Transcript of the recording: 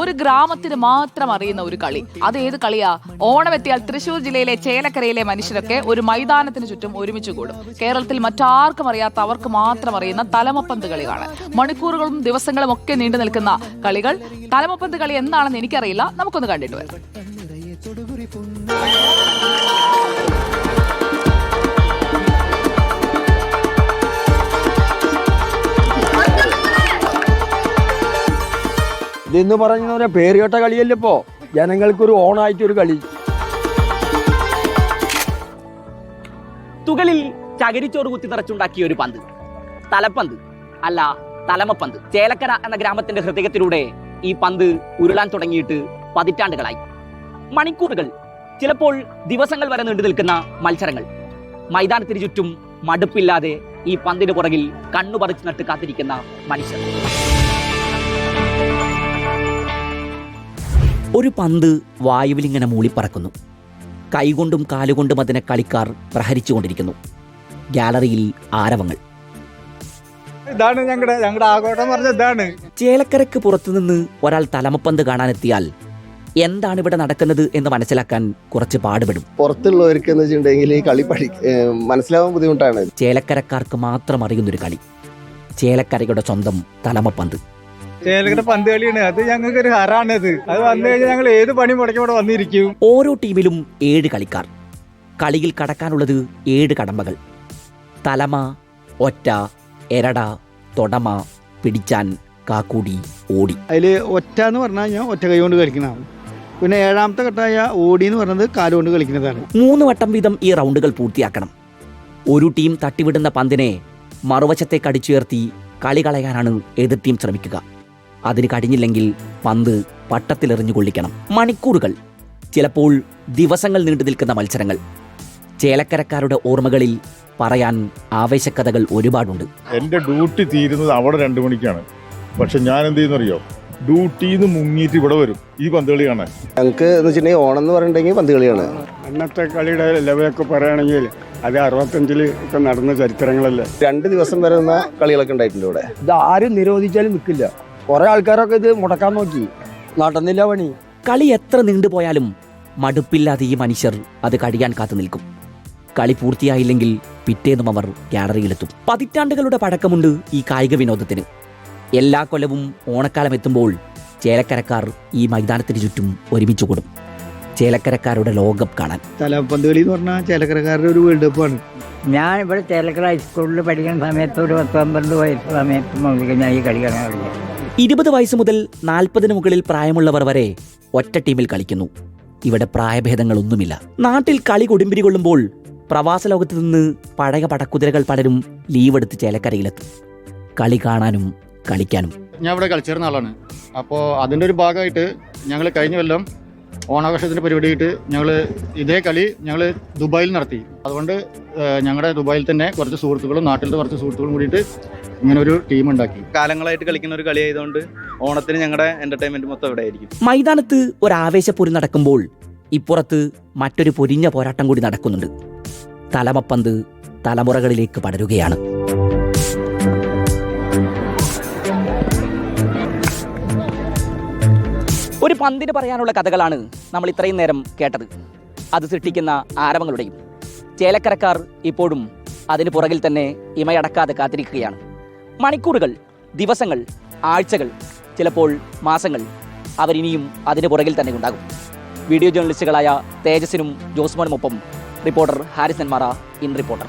ഒരു ഗ്രാമത്തിന് മാത്രം അറിയുന്ന ഒരു കളി. അത് ഏത് കളിയാ? ഓണമെത്തിയാൽ തൃശൂർ ജില്ലയിലെ ചേലക്കരയിലെ മനുഷ്യരൊക്കെ ഒരു മൈതാനത്തിന് ചുറ്റും ഒരുമിച്ച് കൂടും. കേരളത്തിൽ മറ്റാർക്കും അറിയാത്ത അവർക്ക് മാത്രം അറിയുന്ന തലമപ്പന്ത് കളികളാണ് മണിക്കൂറുകളും ദിവസങ്ങളും ഒക്കെ നീണ്ടു നിൽക്കുന്ന കളികൾ. തലമപ്പന്ത് കളി എന്താണെന്ന് എനിക്കറിയില്ല. നമുക്കൊന്ന് കണ്ടിട്ട് വരാം. ഇതെന്ന് പറഞ്ഞ പേരുകേട്ട പേര് കേട്ട കളിയല്ലേ ജനങ്ങൾക്കൊരു ഓണായിട്ടൊരു കളി. തുകളിൽ ചകിരിച്ചോറ് കുത്തി നിറച്ചുണ്ടാക്കിയ ഒരു പന്ത്. തലപ്പന്ത് അല്ല തലമപ്പന്ത്. ചേലക്കര എന്ന ഗ്രാമത്തിന്റെ ഹൃദയത്തിലൂടെ ഈ പന്ത് ഉരുളാൻ തുടങ്ങിയിട്ട് പതിറ്റാണ്ടുകളായി. മണിക്കൂറുകൾ ചിലപ്പോൾ ദിവസങ്ങൾ വരെ നീണ്ടു നിൽക്കുന്ന മത്സരങ്ങൾ. മൈതാനത്തിന് ചുറ്റും മടുപ്പില്ലാതെ ഈ പന്തിന് പുറകിൽ കണ്ണുപറിച്ചു നട്ട് കാത്തിരിക്കുന്ന മനുഷ്യർ. ഒരു പന്ത് വായുവിലിങ്ങനെ മൂളിപ്പറക്കുന്നു. കൈകൊണ്ടും കാലുകൊണ്ടും അതിനെ കളിക്കാർ പ്രഹരിച്ചുകൊണ്ടിരിക്കുന്നു. ഗാലറിയിൽ ആരവങ്ങൾ. ഇതാണ് ഞങ്ങളുടെ ഞങ്ങളുടെ ആഘോഷം എന്ന് പറഞ്ഞ ഇതാണ്. ചേലക്കരയ്ക്ക് പുറത്തുനിന്ന് ഒരാൾ തലമപ്പന്ത് കാണാനെത്തിയാൽ എന്താണ് ഇവിടെ നടക്കുന്നത് എന്ന് മനസ്സിലാക്കാൻ കുറച്ച് പാടുപെടും. പുറത്തുള്ളവർക്ക് എന്ന് വെച്ചിട്ടുണ്ടെങ്കിൽ ഈ കളി പഠി ഏഹ് മനസ്സിലാവാൻ ബുദ്ധിമുട്ടാണ്. ചേലക്കരക്കാർക്ക് മാത്രം അറിയുന്നൊരു കളി. ചേലക്കരയുടെ സ്വന്തം തലമപ്പന്ത്. ചേലക്കര പന്ത് കളിയാണ്. അത് ഞങ്ങൾക്ക് ഒരു ഹരാണ് അത് അത് വന്നു കഴിഞ്ഞാൽ ഞങ്ങൾ ഏത് പണി മുടക്കി ഇവിടെ വന്നിരിക്കും. ഓരോ ടീമിലും ഏഴ് കളിക്കാർ. കളിയിൽ കടക്കാനുള്ളത് ഏഴ് കടമ്പകൾ. തലമ ഒറ്റ എരട തൊടമ പിടിച്ചാൻ കാക്കൂടി ഓടി. അതിൽ ഒറ്റ എന്ന് പറഞ്ഞു കഴിഞ്ഞാൽ ഒറ്റ കൈ കൊണ്ട് കളിക്കുന്നതാണ്. പിന്നെ ഏഴാമത്തെ ഘട്ടമായ ഓടി എന്ന് പറയുന്നത് കാലുകൊണ്ട് കളിക്കുന്നതാണ്. മൂന്ന് വട്ടം വീതം ഈ റൗണ്ടുകൾ പൂർത്തിയാക്കണം. ഒരു ടീം തട്ടിവിടുന്ന പന്തിനെ മറുവശത്തേക്ക് അടിച്ചുയർത്തി കളി കളയാനാണ് എതിർ ടീം ശ്രമിക്കുക. അതിന് കഴിഞ്ഞില്ലെങ്കിൽ പന്ത് പട്ടത്തിലെറിഞ്ഞു കൊള്ളിക്കണം മണിക്കൂറുകൾ. ചിലപ്പോൾ ദിവസങ്ങൾ നീണ്ടു നിൽക്കുന്ന മത്സരങ്ങൾ. ചേലക്കരക്കാരുടെ ഓർമ്മകളിൽ പറയാൻ ആവേശക്കഥകൾ ഒരുപാടുണ്ട്. എന്റെ ഡ്യൂട്ടി തീരുന്നത് അവിടെ രണ്ടു മണിക്കാണ്. പക്ഷെ ഞാൻ എന്ത് ചെയ്യുന്നറിയോ? ഡ്യൂട്ടിന്ന് നിന്ന് മുങ്ങിയിട്ട് ഇവിടെ വരും. ഈ പന്ത് കളിയാണ് ഞങ്ങൾക്ക് എന്ന് വെച്ചിട്ടുണ്ടെങ്കിൽ ഓണം എന്ന് പറഞ്ഞിട്ടുണ്ടെങ്കിൽ പന്ത് കളിയാണ് അന്നത്തെ കളിയുടെ ലെവലൊക്കെ പറയുകയാണെങ്കിൽ അത് അറുപത്തഞ്ചിൽ ഒക്കെ നടന്ന ചരിത്രങ്ങളല്ലേ? രണ്ട് ദിവസം വരുന്ന കളികളൊക്കെ ഉണ്ടായിട്ടുണ്ട് ഇവിടെ. ഇത് ആരും നിരോധിച്ചാലും നിൽക്കില്ല. കുറെ ആൾക്കാരൊക്കെ ഇത് മുടക്കാൻ നോക്കി. നടന്നില്ല പണി. കളി എത്ര നീണ്ടുപോയാലും മടുപ്പില്ലാതെ ഈ മനുഷ്യർ അത് കഴിയാൻ കാത്തു നിൽക്കും. കളി പൂർത്തിയായില്ലെങ്കിൽ പിറ്റേന്നും അവർ ഗാലറിയിലെത്തും പതിറ്റാണ്ടുകളുടെ പഴക്കമുണ്ട് ഈ കായിക വിനോദത്തിന്. എല്ലാ കൊല്ലവും ഓണക്കാലം എത്തുമ്പോൾ ചേലക്കരക്കാർ ഈ മൈതാനത്തിന് ചുറ്റും ഒരുമിച്ച് കൂടും. ചേലക്കരക്കാരുടെ ലോകകപ്പ് കാണാൻ. തലപ്പന്ത് കളി എന്ന് പറഞ്ഞാൽ ചേലക്കരക്കാരുടെ ഒരു വേൾഡ് കപ്പാണ് ഞാൻ ഇവിടെ ചേലക്കര ഹൈസ്കൂളിൽ പഠിക്കുന്ന സമയത്ത് ഒരു പത്ത് പന്ത്രണ്ട് വയസ്സ് സമയത്ത് ഞാൻ ഈ കളി കാണാൻ തുടങ്ങി. ഇരുപത് വയസ്സ് മുതൽ നാൽപ്പതിന് മുകളിൽ പ്രായമുള്ളവർ വരെ ഒറ്റ ടീമിൽ കളിക്കുന്നു. ഇവിടെ പ്രായഭേദങ്ങളൊന്നുമില്ല. നാട്ടിൽ കളി കൊടുമ്പിരി കൊള്ളുമ്പോൾ പ്രവാസ ലോകത്ത് നിന്ന് പഴയ പടക്കുതിരകൾ പലരും ലീവ് എടുത്ത് ചേലക്കരയിലെത്തും. കളി കാണാനും കളിക്കാനും. ഞാൻ ഇവിടെ കളിച്ചിരുന്ന ആളാണ്. അപ്പോൾ അതിന്റെ ഒരു ഭാഗമായിട്ട് ഞങ്ങൾ കഴിഞ്ഞ കൊല്ലം ഓണാഘോഷത്തിന്റെ പരിപാടിയായിട്ട് ഞങ്ങൾ ഇതേ കളി ഞങ്ങൾ ദുബായിൽ നടത്തി. അതുകൊണ്ട് ഞങ്ങളുടെ ദുബായിൽ തന്നെ കുറച്ച് സുഹൃത്തുക്കളും നാട്ടിലത്തെ കുറച്ച് സുഹൃത്തുക്കളും കൂടിയിട്ട് ഇങ്ങനെ ഒരു ടീം ഉണ്ടാക്കി. കാലങ്ങളായിട്ട് കളിക്കുന്ന ഒരു കളി ആയതുകൊണ്ട് ഓണത്തിന് ഞങ്ങളുടെ എന്റർടൈൻമെന്റ് മൊത്തം ഇവിടെ ആയിരിക്കും മൈതാനത്ത് ഒരു ആവേശപ്പൊരി നടക്കുമ്പോൾ ഇപ്പുറത്ത് മറ്റൊരു പൊരിഞ്ഞ പോരാട്ടം കൂടി നടക്കുന്നുണ്ട്. തലമപ്പന്ത് തലമുറകളിലേക്ക് പടരുകയാണ്. ഒരു പന്തിന് പറയാനുള്ള കഥകളാണ് നമ്മൾ ഇത്രയും നേരം കേട്ടത്. അത് സൃഷ്ടിക്കുന്ന ആരവങ്ങളുടെയും. ചേലക്കരക്കാർ ഇപ്പോഴും അതിന് പുറകിൽ തന്നെ ഇമയടക്കാതെ കാത്തിരിക്കുകയാണ്. മണിക്കൂറുകൾ ദിവസങ്ങൾ ആഴ്ചകൾ ചിലപ്പോൾ മാസങ്ങൾ അവരിനിയും അതിന് പുറകിൽ തന്നെ ഉണ്ടാകും. വീഡിയോ ജേർണലിസ്റ്റുകളായ തേജസിനും ജോസ്മോനുമൊപ്പം റിപ്പോർട്ടർ ഹാരിസൻ മാറ ഇൻ റിപ്പോർട്ടർ.